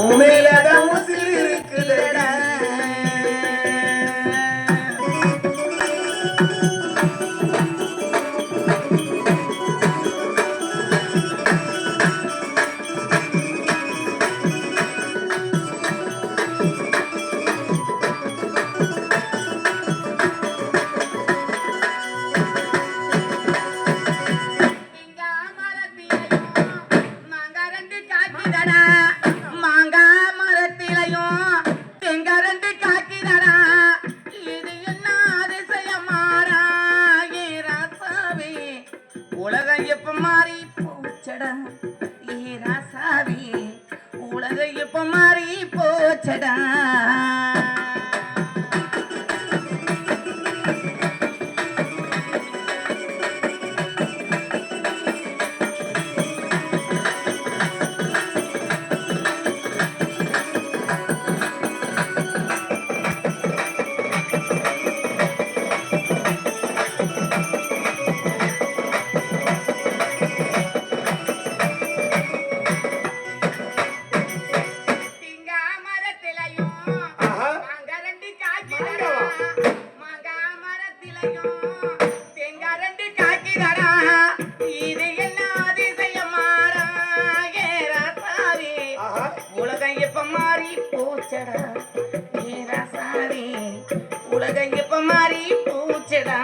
உண்மையிலதான் போச்சடா ஈராசாவி உலக இப்ப மாறி போச்சடா? பூச்சடா நீ ராசாவே உலகம் எப்ப மாறி பூச்சடா.